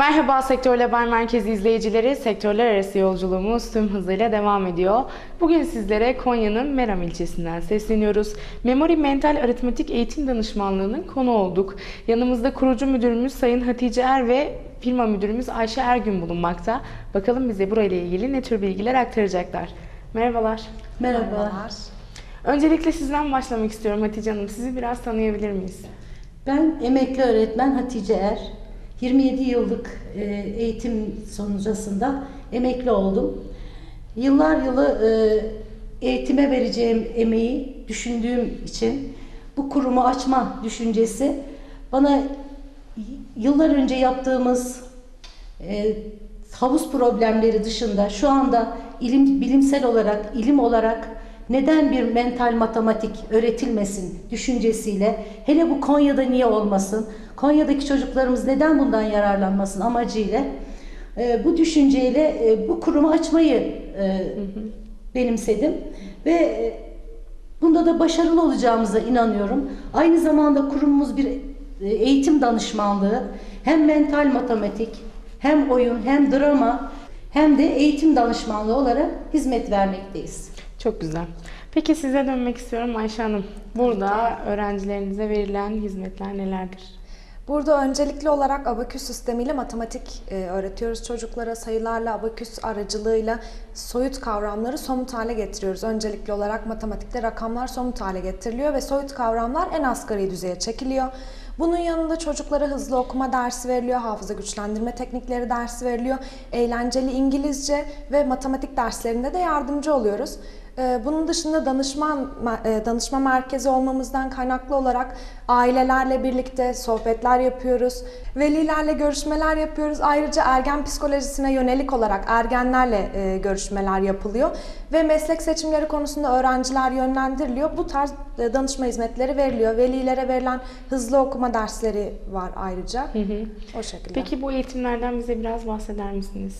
Merhaba Sektör Haber Merkezi izleyicileri. Sektörler arası yolculuğumuz tüm hızıyla devam ediyor. Bugün sizlere Konya'nın Meram ilçesinden sesleniyoruz. Memori Mental Aritmetik Eğitim Danışmanlığı'nın konu olduk. Yanımızda kurucu müdürümüz Sayın Hatice Er ve firma müdürümüz Ayşe Ergün bulunmakta. Bakalım bize burayla ilgili ne tür bilgiler aktaracaklar. Merhabalar. Merhaba. Öncelikle sizden başlamak istiyorum Hatice Hanım. Sizi biraz tanıyabilir miyiz? Ben emekli öğretmen Hatice Er. 27 yıllık e, eğitim sonucunda emekli oldum. Yıllar yılı e, eğitime vereceğim emeği düşündüğüm için bu kurumu açma düşüncesi bana yıllar önce yaptığımız e, havuz problemleri dışında şu anda ilim bilimsel olarak, ilim olarak neden bir mental matematik öğretilmesin düşüncesiyle hele bu Konya'da niye olmasın? Konya'daki çocuklarımız neden bundan yararlanmasın amacıyla e, bu düşünceyle e, bu kurumu açmayı e, benimsedim ve e, bunda da başarılı olacağımıza inanıyorum. Aynı zamanda kurumumuz bir e, eğitim danışmanlığı hem mental matematik hem oyun hem drama hem de eğitim danışmanlığı olarak hizmet vermekteyiz. Çok güzel. Peki size dönmek istiyorum Ayşe Hanım. Burada öğrencilerinize verilen hizmetler nelerdir? Burada öncelikli olarak abaküs sistemiyle matematik e, öğretiyoruz çocuklara. Sayılarla, abaküs aracılığıyla soyut kavramları somut hale getiriyoruz. Öncelikli olarak matematikte rakamlar somut hale getiriliyor ve soyut kavramlar en asgari düzeye çekiliyor. Bunun yanında çocuklara hızlı okuma dersi veriliyor, hafıza güçlendirme teknikleri dersi veriliyor, eğlenceli İngilizce ve matematik derslerinde de yardımcı oluyoruz. Ee, bunun dışında danışman e, danışma merkezi olmamızdan kaynaklı olarak ailelerle birlikte sohbetler yapıyoruz. Velilerle görüşmeler yapıyoruz. Ayrıca ergen psikolojisine yönelik olarak ergenlerle e, görüşmeler yapılıyor ve meslek seçimleri konusunda öğrenciler yönlendiriliyor. Bu tarz e, danışma hizmetleri veriliyor. Velilere verilen hızlı okuma dersleri var ayrıca. Hı hı. O şekilde. Peki bu eğitimlerden bize biraz bahseder misiniz?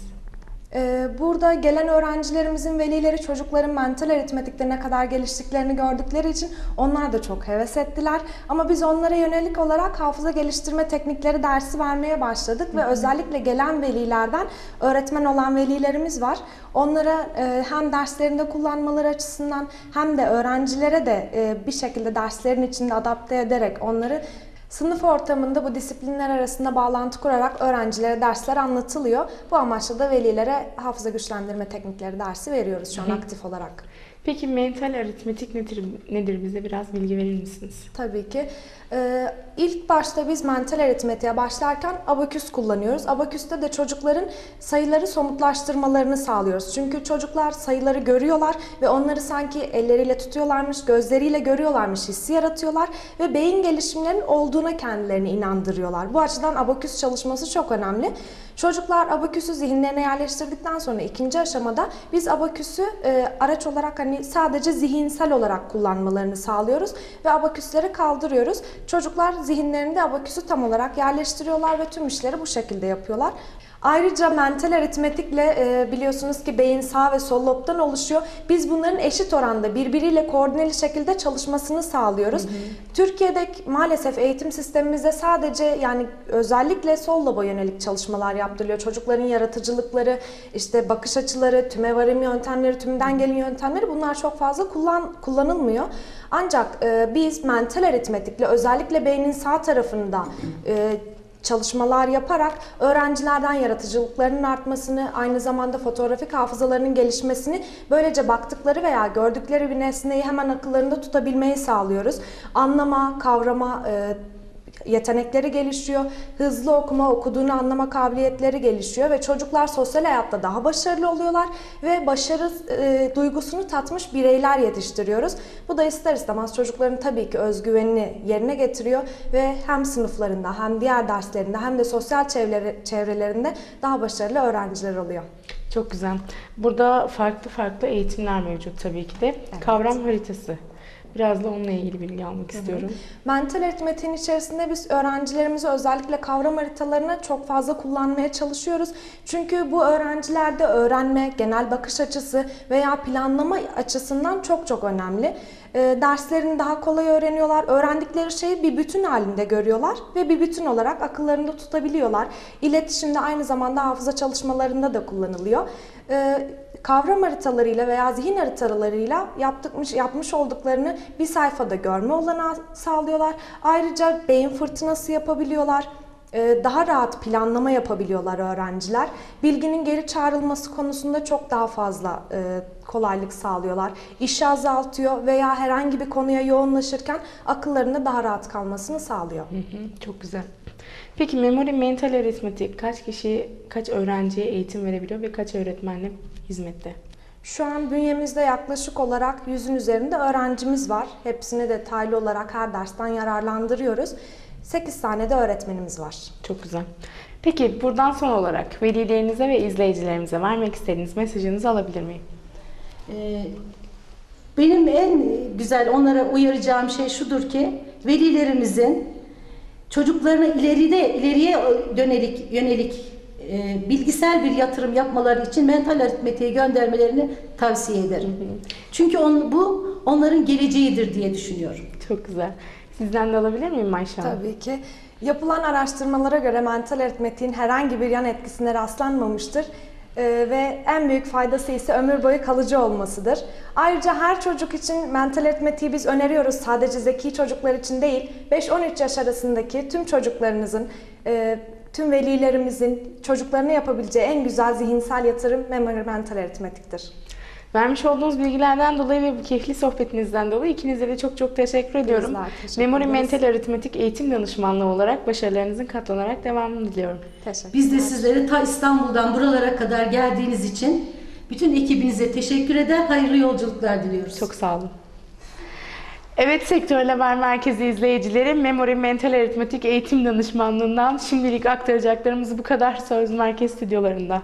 Ee, Burada gelen öğrencilerimizin velileri çocukların mental aritmetikte ne kadar geliştiklerini gördükleri için onlar da çok heves ettiler. Ama biz onlara yönelik olarak hafıza geliştirme teknikleri dersi vermeye başladık ve özellikle gelen velilerden öğretmen olan velilerimiz var. Onlara e, hem derslerinde kullanmaları açısından hem de öğrencilere de e, bir şekilde derslerin içinde adapte ederek onları Sınıf ortamında bu disiplinler arasında bağlantı kurarak öğrencilere dersler anlatılıyor. Bu amaçla da velilere hafıza güçlendirme teknikleri dersi veriyoruz şu an aktif olarak. Peki mental aritmetik nedir, nedir bize biraz bilgi verir misiniz? Tabii ki. Ee, ilk başta biz mental aritmetiğe başlarken abaküs kullanıyoruz. Abaküste de çocukların sayıları somutlaştırmalarını sağlıyoruz. Çünkü çocuklar sayıları görüyorlar ve onları sanki elleriyle tutuyorlarmış, gözleriyle görüyorlarmış hissi yaratıyorlar ve beyin gelişimlerinin olduğuna kendilerini inandırıyorlar. Bu açıdan abaküs çalışması çok önemli. Çocuklar abaküsü zihinlerine yerleştirdikten sonra ikinci aşamada biz abaküsü e, araç olarak hani sadece zihinsel olarak kullanmalarını sağlıyoruz ve abaküsleri kaldırıyoruz. Çocuklar zihinlerinde abaküsü tam olarak yerleştiriyorlar ve tüm işleri bu şekilde yapıyorlar. Ayrıca mental aritmetikle e, biliyorsunuz ki beyin sağ ve sol lobdan oluşuyor. Biz bunların eşit oranda birbiriyle koordineli şekilde çalışmasını sağlıyoruz. Hı hı. Türkiye'de maalesef eğitim sistemimizde sadece yani özellikle sol loba yönelik çalışmalar yaptırılıyor. Çocukların yaratıcılıkları, işte bakış açıları, tüme varım yöntemleri, tümden gelin yöntemleri bunlar çok fazla kullan kullanılmıyor. Ancak e, biz mental aritmetikle özellikle beynin sağ tarafında e, çalışmalar yaparak öğrencilerden yaratıcılıklarının artmasını, aynı zamanda fotoğrafik hafızalarının gelişmesini, böylece baktıkları veya gördükleri bir nesneyi hemen akıllarında tutabilmeyi sağlıyoruz. Anlama, kavrama, e, yetenekleri gelişiyor. Hızlı okuma, okuduğunu anlama kabiliyetleri gelişiyor ve çocuklar sosyal hayatta daha başarılı oluyorlar ve başarı e, duygusunu tatmış bireyler yetiştiriyoruz. Bu da ister istemez çocukların tabii ki özgüvenini yerine getiriyor ve hem sınıflarında hem diğer derslerinde hem de sosyal çevre, çevrelerinde daha başarılı öğrenciler oluyor. Çok güzel. Burada farklı farklı eğitimler mevcut tabii ki de. Evet. Kavram haritası Biraz da onunla ilgili bilgi almak istiyorum. Hı hı. Mental aritmetiğin içerisinde biz öğrencilerimizi özellikle kavram haritalarını çok fazla kullanmaya çalışıyoruz. Çünkü bu öğrencilerde öğrenme, genel bakış açısı veya planlama açısından çok çok önemli. E, derslerini daha kolay öğreniyorlar. Öğrendikleri şeyi bir bütün halinde görüyorlar ve bir bütün olarak akıllarında tutabiliyorlar. İletişimde aynı zamanda hafıza çalışmalarında da kullanılıyor. E, kavram haritalarıyla veya zihin haritalarıyla yaptıkmış, yapmış olduklarını bir sayfada görme olanağı sağlıyorlar. Ayrıca beyin fırtınası yapabiliyorlar. Ee, daha rahat planlama yapabiliyorlar öğrenciler. Bilginin geri çağrılması konusunda çok daha fazla e, kolaylık sağlıyorlar. İşi azaltıyor veya herhangi bir konuya yoğunlaşırken akıllarında daha rahat kalmasını sağlıyor. Hı hı, Çok güzel. Peki Memori Mental Öğretmeti kaç kişi, kaç öğrenciye eğitim verebiliyor ve kaç öğretmenle hizmette? Şu an bünyemizde yaklaşık olarak yüzün üzerinde öğrencimiz var. Hepsini detaylı olarak her dersten yararlandırıyoruz. 8 tane de öğretmenimiz var. Çok güzel. Peki buradan son olarak velilerinize ve izleyicilerimize vermek istediğiniz mesajınızı alabilir miyim? Ee, Benim en güzel onlara uyaracağım şey şudur ki velilerimizin çocuklarına ileride ileriye dönelik yönelik e, bilgisel bir yatırım yapmaları için mental aritmetiğe göndermelerini tavsiye ederim. Çünkü on, bu onların geleceğidir diye düşünüyorum. Çok güzel. Sizden de alabilir miyim Ayşe? Tabii ki. Yapılan araştırmalara göre mental aritmetiğin herhangi bir yan etkisine rastlanmamıştır. Ee, ve en büyük faydası ise ömür boyu kalıcı olmasıdır. Ayrıca her çocuk için mental aritmetiği biz öneriyoruz. Sadece zeki çocuklar için değil, 5-13 yaş arasındaki tüm çocuklarınızın, e, tüm velilerimizin çocuklarına yapabileceği en güzel zihinsel yatırım memory mental aritmetiktir. Vermiş olduğunuz bilgilerden dolayı ve bu keyifli sohbetinizden dolayı ikinize de çok çok teşekkür ediyorum. Bizler teşekkür Memori ederiz. Mental Aritmetik Eğitim Danışmanlığı olarak başarılarınızın katlanarak devamını diliyorum. Teşekkür Biz de sizlere ta İstanbul'dan buralara kadar geldiğiniz için bütün ekibinize teşekkür eder, hayırlı yolculuklar diliyoruz. Çok sağ olun. Evet Sektör Haber Merkezi izleyicileri Memori Mental Aritmetik Eğitim Danışmanlığından şimdilik aktaracaklarımız bu kadar Söz Merkez stüdyolarında.